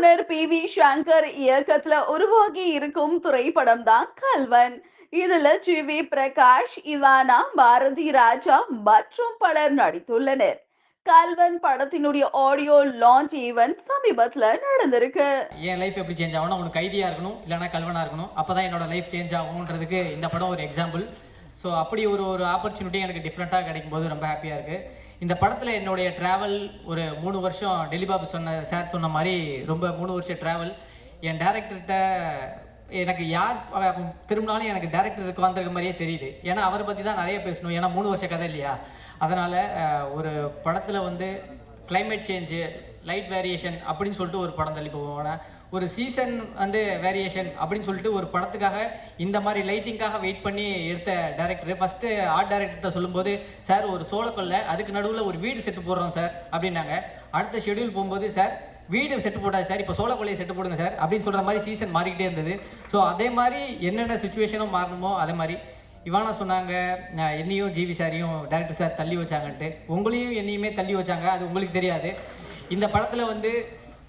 இயக்குனர் P V Shankar இயக்கத்துல உருவாகி இருக்கும் திரைப்படம் தான் கல்வன். இதுல ஜி வி பிரகாஷ் இவானா பாரதி ராஜா மற்றும் பலர் நடித்துள்ளனர். கல்வன் படத்தினுடைய ஆடியோ லான்ச் ஈவென்ட் சமீபத்துல நடந்திருக்கு. என் லைஃப் எப்படி சேஞ்ச் ஆகணும் அவனுக்கு கைதியா இருக்கணும் இல்லைன்னா கல்வனா இருக்கணும். அப்பதான் என்னோட லைஃப் சேஞ்ச் ஆகணும்ன்றதுக்கு இந்த படம் ஒரு எக்ஸாம்பிள் ஸோ அப்படி ஒரு ஒரு ஆப்பர்ச்சுனிட்டி எனக்கு டிஃப்ரெண்ட்டாக கிடைக்கும் போது ரொம்ப ஹாப்பியாக இருக்குது இந்த படத்தில் என்னுடைய ட்ராவல் ஒரு மூணு வருஷம் டெலிபாபு சொன்ன சார் சொன்ன மாதிரி ரொம்ப மூணு வருஷம் ட்ராவல் என் டேரக்டர்கிட்ட எனக்கு யார் திரும்பினாலும் எனக்கு டேரக்டருக்கு வந்திருக்க மாதிரியே தெரியுது. ஏன்னா அவரை பற்றி தான் நிறைய பேசணும். ஏன்னா மூணு வருஷ கதை இல்லையா? அதனால் ஒரு படத்தில் வந்து கிளைமேட் சேஞ்சு லைட் வேரியேஷன் அப்படின்னு சொல்லிட்டு ஒரு படம் தள்ளி போவோம். ஒரு சீசன் வந்து வேரியேஷன் அப்படின்னு சொல்லிட்டு ஒரு படத்துக்காக இந்த மாதிரி லைட்டிங்காக வெயிட் பண்ணி எடுத்த டேரக்டர் ஃபஸ்ட்டு ஆர்ட் டேரக்டர்கிட்ட சொல்லும்போது சார் ஒரு சோளக்கொல்ல அதுக்கு நடுவில் ஒரு வீடு செட்டு போடுறோம் சார் அப்படின்னாங்க. அடுத்த ஷெட்யூல் போகும்போது சார் வீடு செட்டு போட்டாது சார் இப்போ சோளக்கொல்லையை செட்டு போடுங்க சார் அப்படின்னு சொல்கிற மாதிரி சீசன் மாறிக்கிட்டே இருந்தது. ஸோ அதே மாதிரி என்னென்ன சுச்சுவேஷனும் மாறணுமோ அதே மாதிரி இவானா சொன்னாங்க என்னையும் ஜிவி சாரையும் டேரக்டர் சார் தள்ளி வச்சாங்கன்ட்டு. உங்களையும் என்னையுமே தள்ளி வச்சாங்க அது உங்களுக்கு தெரியாது. இந்த படத்தில் வந்து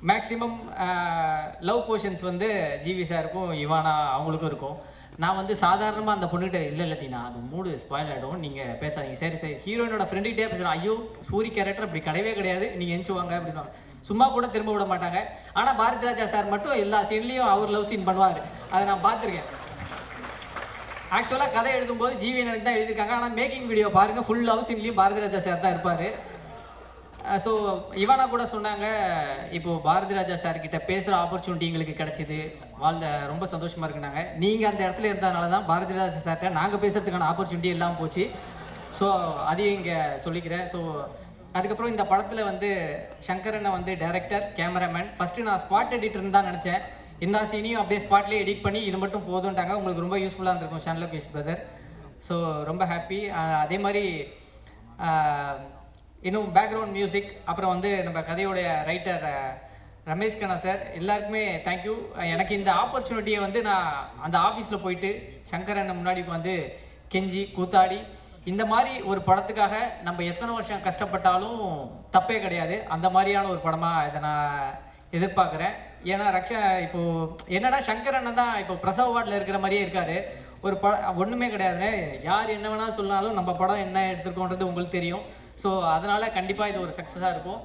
மேக்ஸிமம் லவ் போர்ஷன்ஸ் வந்து ஜிவி சாருக்கும் இவானா அவங்களுக்கும் இருக்கும். நான் வந்து சாதாரணமாக அந்த பொண்ணுகிட்ட இல்லை இல்லை தீனா அது மூடு ஸ்பாயில் ஆகிடும் நீங்கள் பேசாதீங்க. சரி சரி. ஹீரோயினோட ஃப்ரெண்டுகிட்டே பேசுகிறேன் ஐயோ சூரி கேரக்டர் அப்படி கிடையவே கிடையாது. நீங்கள் எஞ்சுவாங்க அப்படின்னு சும்மா கூட திரும்ப விட மாட்டாங்க. ஆனால் பாரதி ராஜா சார் மட்டும் எல்லா சீன்லேயும் அவர் லவ் சீன் பண்ணுவார். அதை நான் பார்த்துருக்கேன். ஆக்சுவலாக கதை எழுதும்போது ஜிவி எனக்கு தான் எழுதியிருக்காங்க. ஆனால் மேக்கிங் வீடியோ பாருங்கள் ஃபுல் லவ் சீன்லேயும் பாரதி ராஜா சார் தான் இருப்பார். ஸோ இவானா கூட சொன்னாங்க இப்போ பாரதி ராஜா சார் கிட்ட பேசுகிற ஆப்பர்ச்சுனிட்டி எங்களுக்கு கிடைச்சிது. வாழ்ந்த ரொம்ப சந்தோஷமாக இருக்குனாங்க நீங்கள் அந்த இடத்துல இருந்ததுனால தான் பாரதி ராஜா சார்கிட்ட நாங்கள் பேசுகிறதுக்கான ஆப்பர்ச்சுனிட்டி எல்லாம் போச்சு. ஸோ அதையும் இங்கே சொல்லிக்கிறேன். ஸோ அதுக்கப்புறம் இந்த படத்தில் வந்து சங்கரனை வந்து டைரக்டர் கேமராமேன் ஃபஸ்ட்டு நான் ஸ்பாட் எடிட்டர்னு தான் நினச்சேன். எல்லா சீனையும் அப்படியே ஸ்பாட்லேயே எடிட் பண்ணி இது மட்டும் போதும்ட்டாங்க. உங்களுக்கு ரொம்ப யூஸ்ஃபுல்லாக இருந்திருக்கும். ஷான்ல பேஸ் பிரதர் ஸோ ரொம்ப ஹாப்பி அதே மாதிரி இன்னும் பேக்ரவுண்ட் மியூசிக் அப்புறம் வந்து நம்ம கதையோடைய ரைட்டர் ரமேஷ் கண்ணா சார் எல்லாருக்குமே தேங்க்யூ எனக்கு இந்த ஆப்பர்ச்சுனிட்டியை வந்து நான் அந்த ஆஃபீஸில் போயிட்டு சங்கரன் அண்ணன் முன்னாடி வந்து கெஞ்சி கூத்தாடி இந்த மாதிரி ஒரு படத்துக்காக நம்ம எத்தனை வருஷம் கஷ்டப்பட்டாலும் தப்பே கிடையாது. அந்த மாதிரியான ஒரு படமாக இதை நான் எதிர்பார்க்குறேன். ஏன்னா ரக்ஷா இப்போ என்னடா சங்கர் அண்ணன் தான் இப்போ பிரசவ வார்டில் இருக்கிற மாதிரியே இருக்காரு. ஒரு பட ஒன்றுமே கிடையாது யார் என்ன வேணாலும் சொன்னாலும் நம்ம படம் என்ன எடுத்திருக்கோன்றது உங்களுக்கு தெரியும். ஸோ அதனால் கண்டிப்பாக இது ஒரு சக்ஸஸாக இருக்கும்.